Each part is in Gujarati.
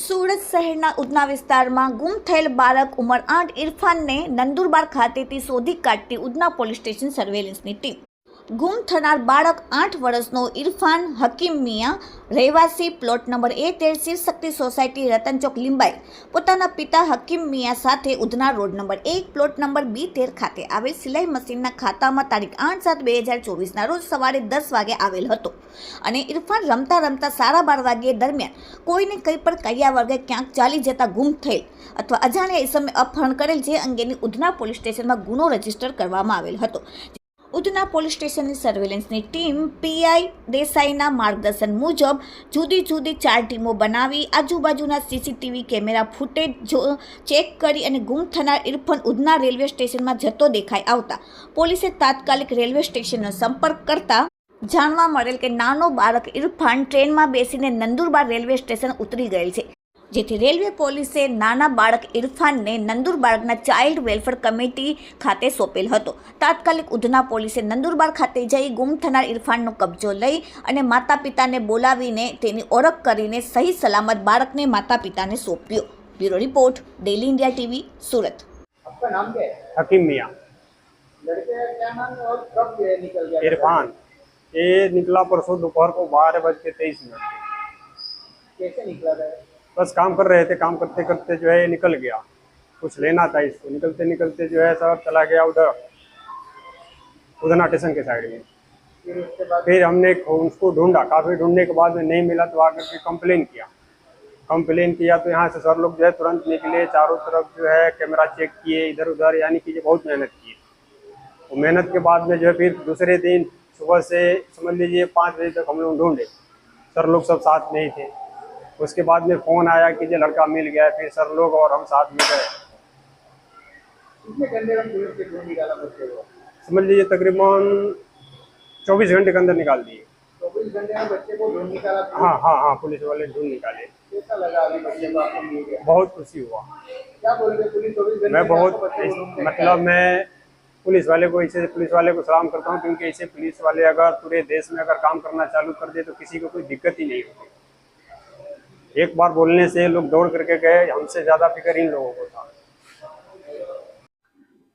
સુરત શહેરના ઉધના વિસ્તારમાં ગુમ થયેલ બાળક ઉંમર આઠ ઇરફાનને નંદુરબાર ખાતેથી શોધી કાઢતી ઉધના પોલીસ સ્ટેશન સર્વેલન્સની ટીમ. ગુમ થનાર બાળક આઠ વર્ષનો ઇરફાન હકીમ મિયા, રહેવાસી પ્લોટ નંબર એ તેર શિવશક્તિ સોસાયટી રતનચોક લીંબાઈ. પોતાના પિતા હકીમ મિયા સાથે ઉધના રોડ નંબર એક, પ્લોટ નંબર બી તેર ખાતે આવેલ સિલાઈ મશીનના ખાતામાં તારીખ આઠ સાત બે હજાર ચોવીસના રોજ સવારે દસ વાગે આવેલ હતો. અને ઇરફાન રમતા રમતા સાડા બાર વાગ્યે દરમિયાન કોઈને કંઈ પણ કર્યા વગર ક્યાંક ચાલી જતા ગુમ થયેલ અથવા અજાણ્યા એ સમયે અપહરણ કરેલ જે અંગેની ઉધના પોલીસ સ્ટેશનમાં ગુનો રજિસ્ટર કરવામાં આવેલ હતો. ઉધના પોલીસ સ્ટેશનની સર્વેલન્સની ટીમ પીઆઈ દેસાઈના માર્ગદર્શન મુજબ જુદી જુદી ચાર ટીમો બનાવી આજુબાજુના સીસીટીવી કેમેરા ફૂટેજ ચેક કરી અને ગુમ થનાર ઇરફાન ઉધના રેલવે સ્ટેશનમાં જતો દેખાઈ આવતા. પોલીસે તાત્કાલિક રેલવે સ્ટેશનનો સંપર્ક કરતા જાણવા મળેલ કે નાનો બાળક ઇરફાન ટ્રેનમાં બેસીને નંદુરબાર રેલવે સ્ટેશન ઉતરી ગયેલ છે. જેથી રેલવે પોલીસે નાના બાળક ઇરફાનને નંદુરબારના ચાઇલ્ડ વેલફેર કમિટી ખાતે સોંપેલ હતો તાત્કાલિક ઉધના પોલીસે નંદુરબાર ખાતે જઈ ગુમ થનાર ઇરફાનનો કબજો લઈ અને માતા પિતાને બોલાવીને તેની ઓળખ કરીને સહી સલામત બાળકને માતા પિતાને સોંપ્યો bureau report daily India TV Surat आपका नाम क्या है हकीम मियाँ लड़के का क्या नाम है और कब ये निकल गया इरफान ये निकला परसों दोपहर को बारह बज के तेईस मिनट कैसे निकला था बस काम कर रहे थे, काम करते करते जो है निकल गया। कुछ लेना था इसको निकलते निकलते जो है सब चला गया उधर उधना स्टेशन के साइड में। फिर हमने उसको ढूंढा, काफ़ी ढूँढने के बाद में नहीं मिला तो आकर के कंप्लेन किया। कंप्लेन किया तो यहाँ से सर लोग जो है तुरंत निकले, चारों तरफ़ जो है कैमरा चेक किए इधर उधर यानी कि बहुत मेहनत की। और मेहनत के बाद में जो है फिर दूसरे दिन सुबह से, समझ लीजिए पाँच बजे तक हम लोग ढूंढे। सर लोग सब साथ में ही थे। उसके बाद में फ़ोन आया कि ये लड़का मिल गया है। फिर सर लोग और हम साथ में गए। समझ लीजिए तकरीबन चौबीस घंटे के अंदर निकाल दिए। हाँ हाँ हाँ पुलिस वाले ढूंढ निकाले। बहुत खुशी हुआ। क्या बोल रहे पुलिस? मैं बहुत मतलब मैं पुलिस वाले को इसे पुलिस वाले को सलाम करता हूँ क्योंकि ऐसे पुलिस वाले अगर पूरे देश में अगर काम करना चालू कर दे तो किसी को कोई दिक्कत ही नहीं होती। एक बार बोलने से लोग दौड़ करके गए हमसे ज़्यादा फिक्र इन लोगों को था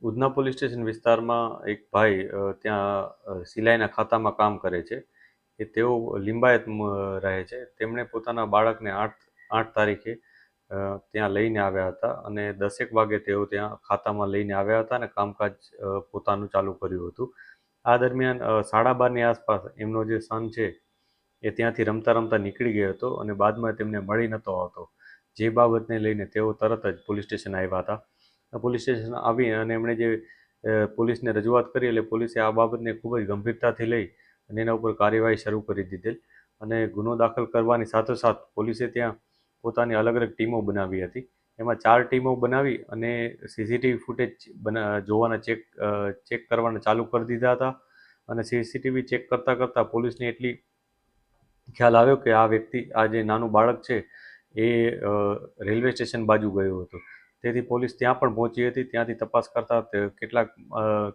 ઉધના પોલીસ સ્ટેશન વિસ્તારમાં એક ભાઈ અ, ત્યાં અ, સિલાઈના ખાતામાં કામ કરે છે એ તેઓ લિંબાયત મ, રહે છે તેમણે પોતાના બાળકને આઠ આઠ તારીખે અ, ત્યાં લઈને આવ્યા હતા અને દસેક વાગે તેઓ ત્યાં ખાતામાં લઈને આવ્યા હતા અને કામકાજ અ, પોતાનું ચાલુ કર્યું હતું આ દરમિયાન અ, સાડા બારની આસપાસ એમનો જે સન છે એ ત્યાંથી રમતા રમતા નીકળી ગયો હતો અને બાદમાં તેમને મળી નહોતો આવતો. જે બાબતને લઈને તેઓ તરત જ પોલીસ સ્ટેશન આવ્યા હતા. પોલીસ સ્ટેશન આવી અને એમણે જે પોલીસને રજૂઆત કરી એટલે પોલીસે આ બાબતને ખૂબ જ ગંભીરતાથી લઈ અને એના ઉપર કાર્યવાહી શરૂ કરી દીધેલ અને ગુનો દાખલ કરવાની સાથોસાથ પોલીસે ત્યાં પોતાની અલગ અલગ ટીમો બનાવી હતી. એમાં ચાર ટીમો બનાવી અને સીસીટીવી ફૂટેજ બના, જોવાના ચેક ચેક કરવાના ચાલુ કરી દીધા હતા અને સીસીટીવી ચેક કરતાં કરતાં પોલીસને એટલી ખ્યાલ આવ્યો કે આ વ્યક્તિ, આ જે નાનું બાળક છે, એ રેલવે સ્ટેશન બાજુ ગયો હતો. તેથી પોલીસ ત્યાં પણ પહોંચી હતી, ત્યાંથી તપાસ કરતા કેટલાક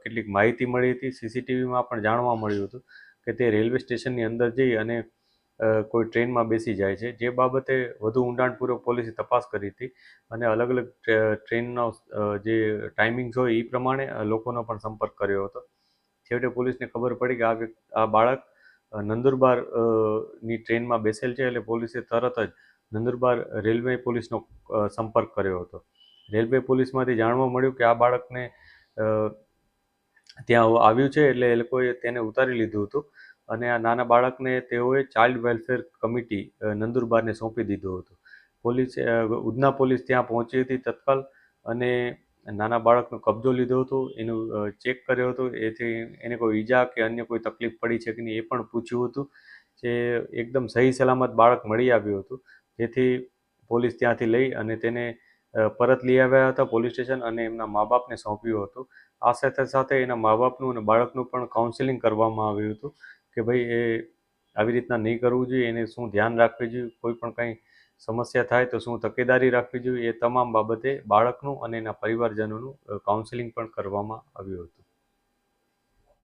કેટલીક માહિતી મળી હતી. સીસીટીવીમાં પણ જાણવા મળ્યું હતું કે તે રેલવે સ્ટેશનની અંદર જઈ અને કોઈ ટ્રેનમાં બેસી જાય છે. જે બાબતે વધુ ઊંડાણપૂર્વક પોલીસે તપાસ કરી હતી અને અલગ અલગ ટ્રેનનો જે ટાઈમિંગ્સ હોય એ પ્રમાણે લોકોનો પણ સંપર્ક કર્યો હતો. છેવટે પોલીસને ખબર પડી કે આ આ બાળક નંદુરબારની ટ્રેનમાં બેસેલ છે એટલે પોલીસે તરત જ નંદુરબાર રેલવે પોલીસનો સંપર્ક કર્યો હતો. રેલવે પોલીસમાંથી જાણવા મળ્યું કે આ બાળકને ત્યાં આવ્યું છે એટલે એ લોકોએ તેને ઉતારી લીધું હતું અને આ નાના બાળકને તેઓએ ચાઇલ્ડ વેલફેર કમિટી નંદુરબારને સોંપી દીધું હતું. પોલીસે ઉધના પોલીસ ત્યાં પહોંચી હતી તત્કાલ અને નાના બાળકનો કબજો લીધો હતો, એનું ચેક કર્યો હતો, એથી એને કોઈ ઈજા કે અન્ય કોઈ તકલીફ પડી છે કે નહીં એ પણ પૂછ્યું હતું, જે એકદમ સહી સલામત બાળક મળી આવ્યું હતું. જેથી પોલીસ ત્યાંથી લઈ અને તેને પરત લઈ આવ્યા હતા પોલીસ સ્ટેશન અને એમના મા બાપને સોંપ્યું હતું. આ સાથે સાથે એના મા બાપનું અને બાળકનું પણ કાઉન્સેલિંગ કરવામાં આવ્યું હતું કે ભાઈ એ આવી રીતના નહીં કરવું જોઈએ, એને શું ધ્યાન રાખવું જોઈએ, કોઈ પણ કંઈ સમસ્યા થાય તો શું તકેદારી રાખવી જોઈએ, એ તમામ બાબતે બાળકનું અને એના પરિવારજનોનું કાઉન્સેલિંગ પણ કરવામાં આવ્યું હતું.